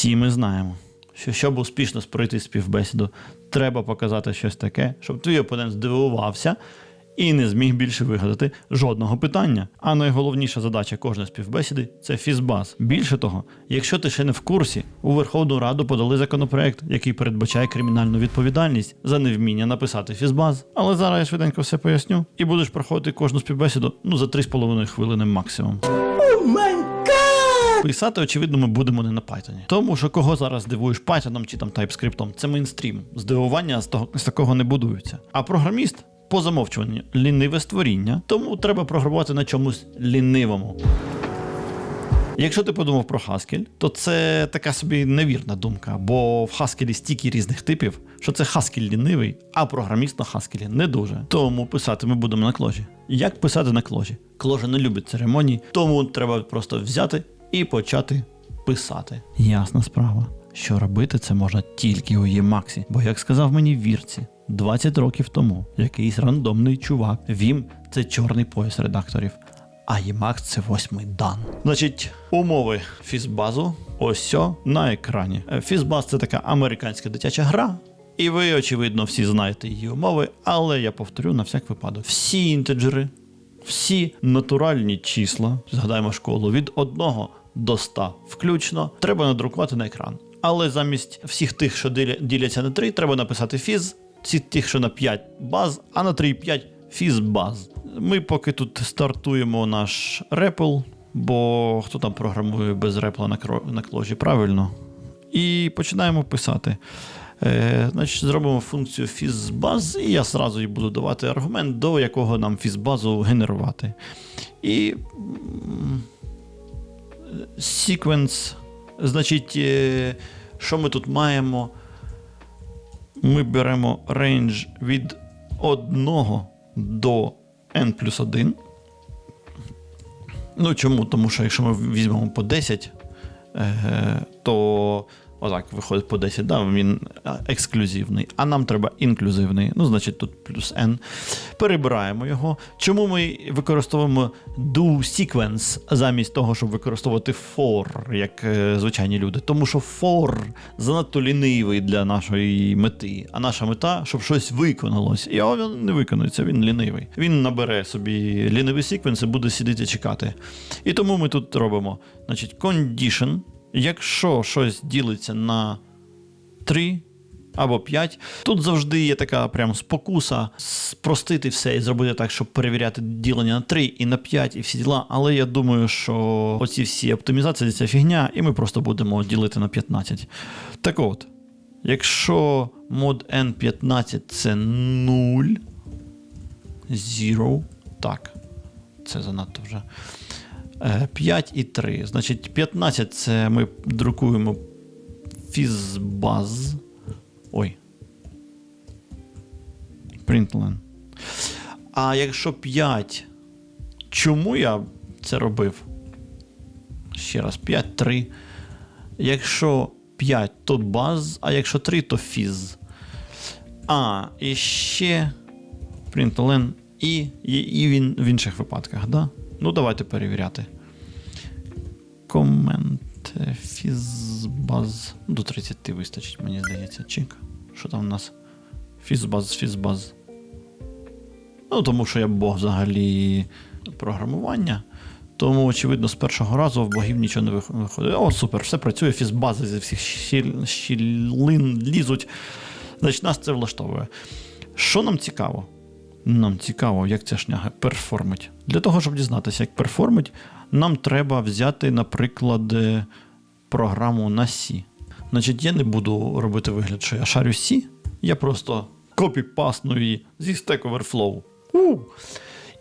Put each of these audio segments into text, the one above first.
Всі ми знаємо, що щоб успішно пройти співбесіду, треба показати щось таке, щоб твій опонент здивувався і не зміг більше вигадати жодного питання. А найголовніша задача кожної співбесіди це фізбаз. Більше того, якщо ти ще не в курсі, у Верховну Раду подали законопроект, який передбачає кримінальну відповідальність за невміння написати фізбаз. Але зараз я швиденько все поясню, і будеш проходити кожну співбесіду ну за 3,5 хвилини максимум. Писати, очевидно, ми будемо не на Python. Тому що кого зараз здивуєш Python чи там TypeScript, це мейнстрім. Здивування з, того, з такого не будуються. А програміст по замовчуванню ліниве створіння, тому треба програмувати на чомусь лінивому. Якщо ти подумав про Haskell, то це така собі невірна думка, бо в Haskell стільки різних типів, що це Haskell лінивий, а програміст на Haskell не дуже. Тому писати ми будемо на кложі. Як писати на кложі? Кложа не любить церемонії, тому треба просто взяти і почати писати. Ясна справа, що робити це можна тільки у Ємаксі, бо як сказав мені вірці, 20 років тому якийсь рандомний чувак Вім це чорний пояс редакторів. А Emacs це восьмий дан. Значить, умови фізбазу ось на екрані. Е, Фізбаз це така американська дитяча гра. І ви, очевидно, всі знаєте її умови, але я повторю на всяк випадок. Всі інтеджери, всі натуральні числа, згадаємо школу, від 1 до 100 включно, треба надрукувати на екран. Але замість всіх тих, що діляться на 3, треба написати фіз, ці тих, що на 5 баз, а на 3,5 фізбаз. Ми поки тут стартуємо наш репл, бо хто там програмує без репла на, на кложі, правильно. І починаємо писати. Е, значить, зробимо функцію фізбаз, і я зразу їй буду давати аргумент, до якого нам фізбазу генерувати. І sequence, значить, е, що ми тут маємо? Ми беремо range від 1 до n плюс 1. Ну чому? Тому що якщо ми візьмемо по 10, е, то отак виходить по 10, да, він е, ексклюзивний, а нам треба інклюзивний. Ну, значить, тут плюс n. Перебираємо його. Чому ми використовуємо do sequence замість того, щоб використовувати for, як е, звичайні люди? Тому що for занадто лінивий для нашої мети. А наша мета, щоб щось виконалось. І він не виконується, він лінивий. Він набере собі лінивий секвенс і буде сидіти чекати. І тому ми тут робимо значить, condition. Якщо щось ділиться на 3 або 5, тут завжди є така прям спокуса спростити все і зробити так, щоб перевіряти ділення на 3 і на 5 і всі діла. Але я думаю, що оці всі оптимізації це фігня, і ми просто будемо ділити на 15. Так от, якщо мод N15 це 0, 0, так, це занадто вже. Е, 5 і 3. Значить, 15 це ми друкуємо фізбаз. Ой. Println. А якщо 5, чому я це робив? Ще раз, 5, 3. Якщо 5, то баз, а якщо 3, то фіз. А, і ще println і, і, і він в інших випадках, да? Ну, давайте перевіряти. Комент е, фізбаз. До 30 вистачить, мені здається. Чик. Що там у нас? Фізбаз, фізбаз. Ну, тому що я бог взагалі програмування. Тому, очевидно, з першого разу в богів нічого не виходить. О, супер, все працює, фізбази зі всіх щілин лізуть. Значить, нас це влаштовує. Що нам цікаво? Нам цікаво, як ця шняга перформить. Для того, щоб дізнатися, як перформить, нам треба взяти, наприклад, е, програму на C. Значить, я не буду робити вигляд, що я шарю C, я просто копіпасну її зі Stack Overflow. У!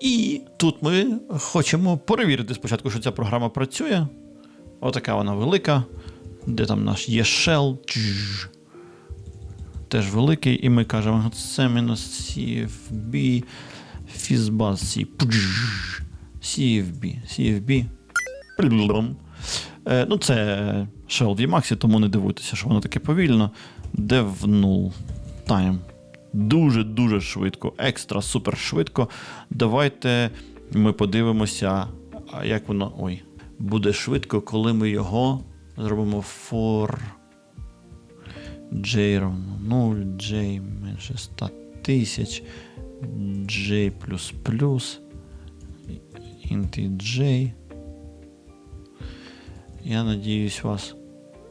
І тут ми хочемо перевірити спочатку, що ця програма працює. Отака вона велика. Де там наш є shell. Теж великий, і ми кажемо, це мінус CFB, фізбаз C. CFB, CFB. Е, ну, це shell Emacs, тому не дивуйтеся, що воно таке повільно. Dev null time. Дуже-дуже швидко, екстра супер швидко. Давайте ми подивимося, як воно. Ой, буде швидко, коли ми його Зробимо for j равно 0, j менше 100 тисяч, j плюс плюс, int j. Я надіюсь вас.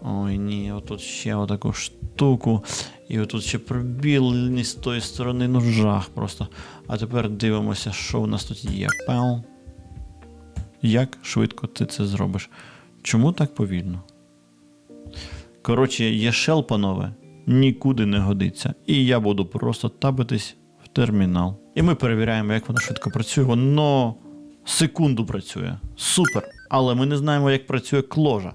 Ой, ні, отут ще отаку штуку. І отут ще пробіл не з тої сторони, ну жах просто. А тепер дивимося, що у нас тут є. Пел. Як швидко ти це зробиш? Чому так повільно? Коротше, є shell, панове, нікуди не годиться. І я буду просто табитись в термінал. І ми перевіряємо, як воно швидко працює. Воно секунду працює. Супер. Але ми не знаємо, як працює кложа.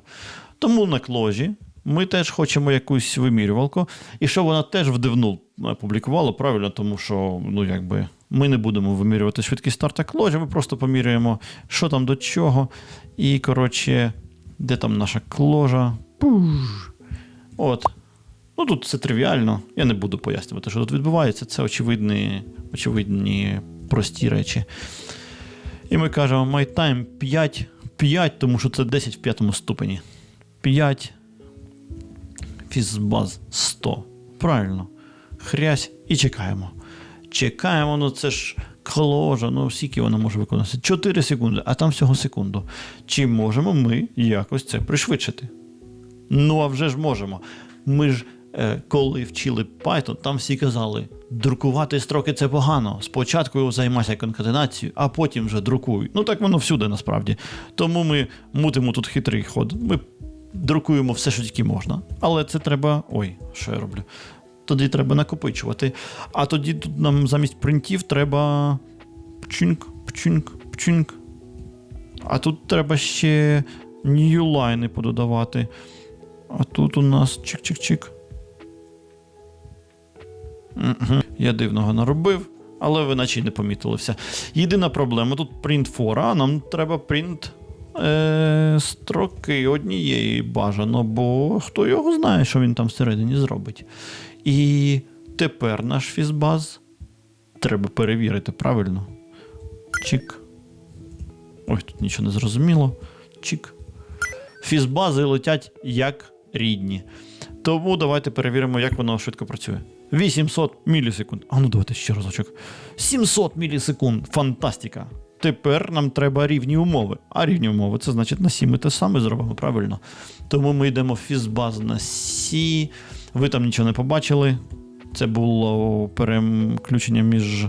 Тому на кложі ми теж хочемо якусь вимірювалку. І що вона теж в дивну публікувала, правильно, тому що, ну якби. Ми не будемо вимірювати швидкість старта кложі, ми просто поміряємо, що там до чого. І, коротше, де там наша кложа? Пуш. От. Ну тут все тривіально. Я не буду пояснювати, що тут відбувається. Це очевидні, очевидні прості речі. І ми кажемо my time 5, 5, тому що це 10 в п'ятому ступені. 5. Фізбаз 100. Правильно. Хрясь і чекаємо. Чекаємо, ну це ж кложа, ну скільки вона може виконувати? 4 секунди, а там всього секунду. Чи можемо ми якось це пришвидшити? Ну, а вже ж можемо. Ми ж, е, коли вчили Python, там всі казали, друкувати строки це погано. Спочатку займайся конкатенацією, а потім вже друкуй. Ну так воно всюди насправді. Тому ми мутимо тут хитрий ход. Ми друкуємо все, що тільки можна. Але це треба. Ой, що я роблю? Тоді треба накопичувати. А тоді тут нам замість принтів треба пчинк, пчинк, пчинк. А тут треба ще ньюлайни пододавати. А тут у нас чик-чик-чик. Мгм. Я дивного наробив, але ви наче й не помітили все. Єдина проблема тут print for, а нам треба print е, строки однієї бажано, бо хто його знає, що він там всередині зробить. І тепер наш фізбаз треба перевірити правильно. Чик. Ой, тут нічого не зрозуміло. Чик. Фізбази летять як рідні. Тому давайте перевіримо, як воно швидко працює. 800 мілісекунд. А ну давайте ще разочок. 700 мілісекунд. Фантастика. Тепер нам треба рівні умови. А рівні умови це значить на Сі ми те саме зробимо, правильно? Тому ми йдемо в фізбаз на Сі. Ви там нічого не побачили. Це було переключення між.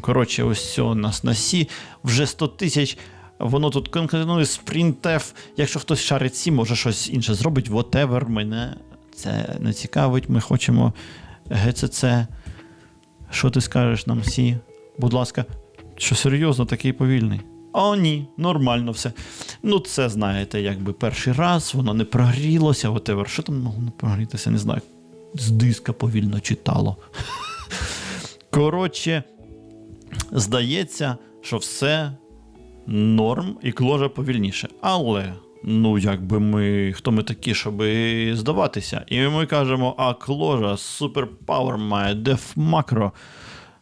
Коротше, ось у нас на Сі. Вже 100 тисяч. Воно тут конкретно спринтеф. Якщо хтось шарить Сі, може щось інше зробить. Whatever, мене це не цікавить. Ми хочемо ГЦЦ. Що ти скажеш нам Сі? Будь ласка, що серйозно, такий повільний. О, ні, нормально все. Ну, це знаєте, якби перший раз, воно не прогрілося, whatever. Що там могло не прогрітися, не знаю. З диска повільно читало. Коротше, здається, що все норм і кложа повільніше. Але, ну, якби ми, хто ми такі, щоб здаватися? І ми кажемо, а кложа суперпауер має def макро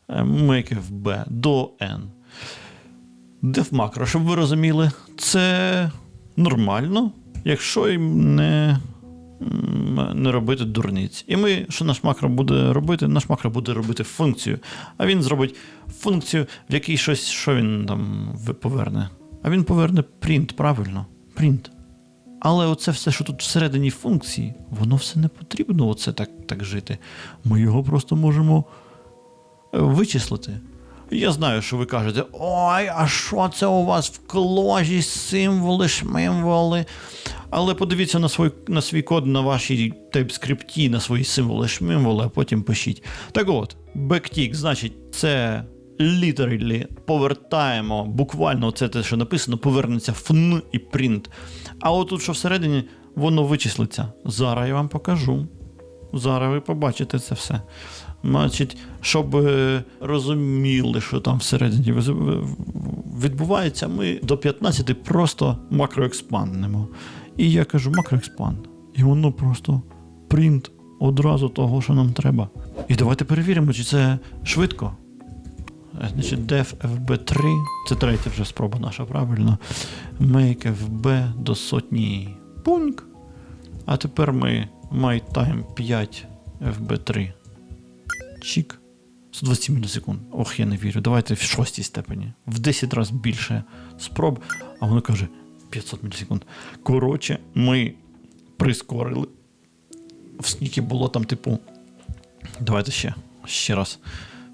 make FB до N. Def макро, щоб ви розуміли, це нормально, якщо їм не, м, не робити дурниць. І ми, що наш макро буде робити? Наш макро буде робити функцію. А він зробить функцію, в якій щось, що він там поверне. А він поверне print, правильно. Print. Але оце все, що тут всередині функції, воно все не потрібно оце так, так жити. Ми його просто можемо е, вичислити. Я знаю, що ви кажете: ой, а що це у вас в кложі символи, шмимволи? Але подивіться на свій, на свій код на вашій TypeScript, на свої символи шмимволи, а потім пишіть. Так от, backtick, значить, це literally повертаємо, буквально це те, що написано, повернеться fn і print. А отут, що всередині, воно вичислиться. Зараз я вам покажу. Зараз ви побачите це все. Значить, щоб е, розуміли, що там всередині відбувається, ми до 15 просто макроекспанднемо. І я кажу макроекспанд. І воно просто принт одразу того, що нам треба. І давайте перевіримо, чи це швидко. Е, Значить, def fb3, це третя вже спроба наша, правильно. Make fb до сотні. Пуньк. А тепер ми MyTime 5 FB3. Чік. 120 мілісекунд. Ох, я не вірю. Давайте в шостій степені. В 10 разів більше спроб, а воно каже 500 мілісекунд. Коротше, ми прискорили. В скільки було там, типу. Давайте ще. Ще раз.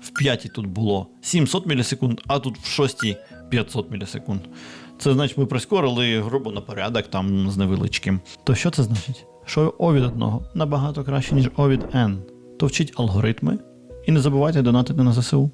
В п'ятій тут було 700 мілісекунд, а тут в шостій 500 мілісекунд. Це значить, ми прискорили грубо на порядок там з невеличким. То що це значить? Що O від одного набагато краще, ніж O від N. То вчіть алгоритми і не забувайте донатити на ЗСУ.